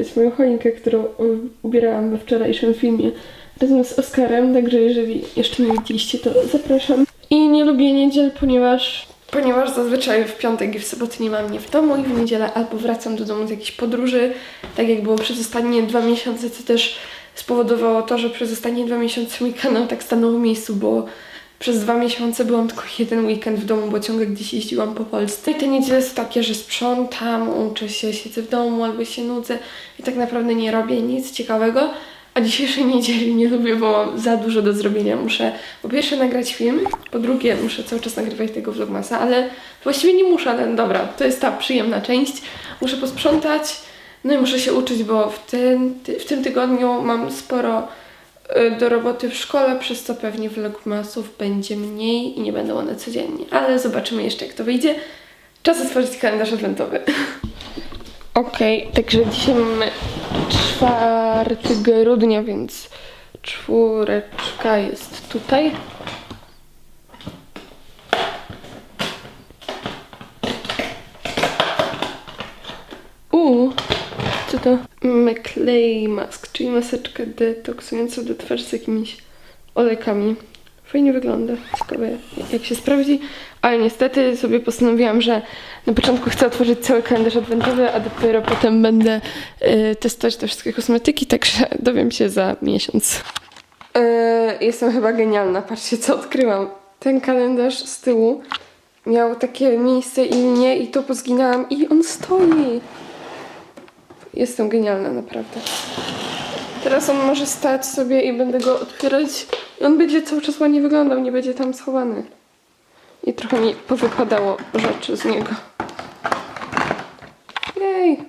Widać moją choinkę, którą ubierałam we wczorajszym filmie razem z Oskarem, także jeżeli jeszcze nie widzieliście, to zapraszam. I nie lubię niedziel, ponieważ ponieważ zazwyczaj w piątek i w sobotę nie mam mnie w domu i w niedzielę albo wracam do domu z jakiejś podróży, tak jak było przez ostatnie dwa miesiące, co też spowodowało to, że przez ostatnie dwa miesiące mój kanał tak stanął w miejscu, bo przez dwa miesiące byłam tylko jeden weekend w domu, bo ciągle gdzieś jeździłam po Polsce. I te niedziele są takie, że sprzątam, uczę się, siedzę w domu albo się nudzę i tak naprawdę nie robię nic ciekawego. A dzisiejszej niedzieli nie lubię, bo mam za dużo do zrobienia. Muszę po pierwsze nagrać film, po drugie muszę cały czas nagrywać tego vlogmasa, ale właściwie nie muszę, ale dobra, to jest ta przyjemna część. Muszę posprzątać, no i muszę się uczyć, bo w tym, ty, w tym tygodniu mam sporo do roboty w szkole, przez co pewnie vlogmasów będzie mniej i nie będą one codziennie. Ale zobaczymy jeszcze jak to wyjdzie. Czas otworzyć kalendarz adwentowy. Okej, także dzisiaj mamy 4 grudnia, więc czwóreczka jest tutaj. Co to? McLay Mask, czyli maseczka detoksująca do twarzy z jakimiś olejkami. Fajnie wygląda, ciekawe jak się sprawdzi, ale niestety sobie postanowiłam, że na początku chcę otworzyć cały kalendarz adwentowy, a dopiero potem będę y, testować te wszystkie kosmetyki, także dowiem się za miesiąc. Y, jestem chyba genialna, patrzcie co odkryłam. Ten kalendarz z tyłu miał takie miejsce i linie i to pozginałam i on stoi. Jestem genialna, naprawdę. Teraz on może stać sobie i będę go otwierać i on będzie cały czas ładnie wyglądał, nie będzie tam schowany. I trochę mi powypadało rzeczy z niego. Jej!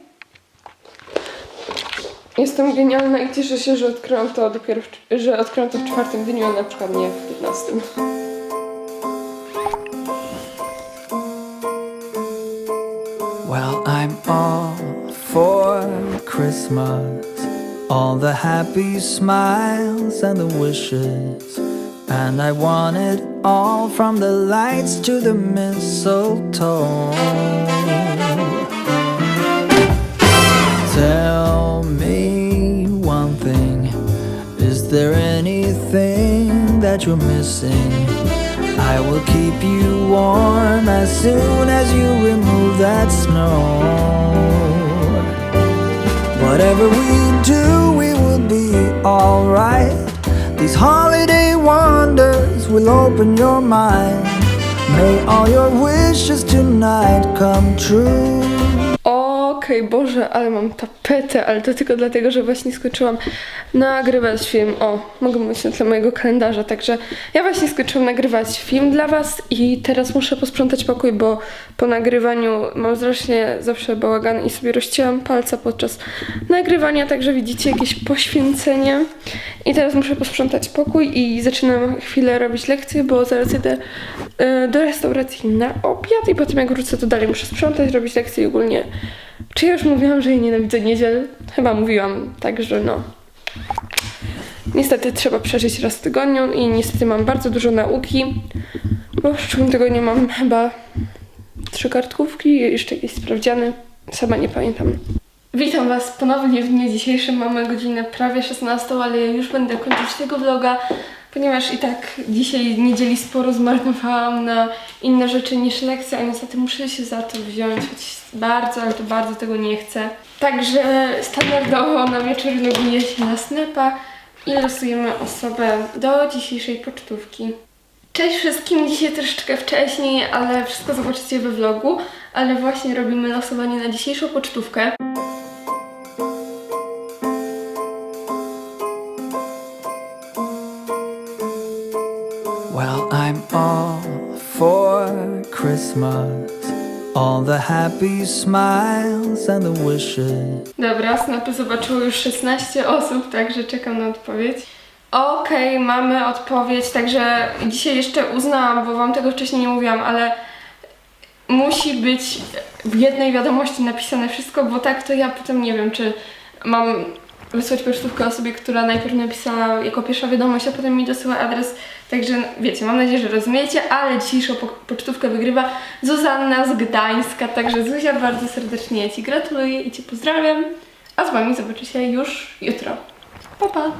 Jestem genialna i cieszę się, że odkryłam to dopiero, w, że odkryłam to w czwartym dniu, a na przykład nie w piętnastym. Well, I'm all for Christmas. All the happy smiles and the wishes. And I want it all from the lights to the mistletoe. Tell me one thing Is there anything that you're missing? I will keep you warm as soon as you remove that snow. Whatever we do, we will be alright. These holiday wonders will open your mind. May all your wishes tonight come true. Okej, Boże, ale mam tapetę, ale to tylko dlatego, że właśnie skończyłam nagrywać film. O, mogę mówić na tle mojego kalendarza, także ja właśnie skończyłam nagrywać film dla Was i teraz muszę posprzątać pokój, bo po nagrywaniu mam strasznie zawsze bałagan i sobie rozcięłam palca podczas nagrywania, także widzicie jakieś poświęcenie. I teraz muszę posprzątać pokój i zaczynam chwilę robić lekcje, bo zaraz jedę y, do restauracji na obiad i potem jak wrócę to dalej muszę sprzątać, robić lekcje i ogólnie czy ja już mówiłam, że ja nienawidzę niedziel? Chyba mówiłam, także no. Niestety trzeba przeżyć raz w tygodniu i niestety mam bardzo dużo nauki, bo w przyszłym tygodniu mam chyba trzy kartkówki i jeszcze jakieś sprawdziany. Sama nie pamiętam. Witam Was ponownie w dniu dzisiejszym. Mamy godzinę prawie 16, ale ja już będę kończyć tego vloga, ponieważ i tak dzisiaj niedzieli sporo zmarnowałam na inne rzeczy niż lekcje, a niestety muszę się za to wziąć, choć bardzo, ale to bardzo tego nie chcę. Także standardowo na wieczór loguję się na Snapa i losujemy osobę do dzisiejszej pocztówki. Cześć wszystkim, dzisiaj troszeczkę wcześniej, ale wszystko zobaczycie we vlogu, ale właśnie robimy losowanie na dzisiejszą pocztówkę. Well, I'm all for Christmas. All the happy smiles and the wishes. Dobra, snapy zobaczyło już 16 osób, także czekam na odpowiedź. Okej, mamy odpowiedź, także dzisiaj jeszcze uznałam, bo wam tego wcześniej nie mówiłam, ale musi być w jednej wiadomości napisane wszystko, bo tak to ja potem nie wiem, czy mam wysłać pocztówkę osobie, która najpierw napisała jako pierwsza wiadomość, a potem mi dosyła adres. Także wiecie, mam nadzieję, że rozumiecie, ale dzisiejszą po- pocztówkę wygrywa Zuzanna z Gdańska. Także Zuzia, bardzo serdecznie Ci gratuluję i Cię pozdrawiam. A z Wami zobaczy się już jutro. Pa, pa!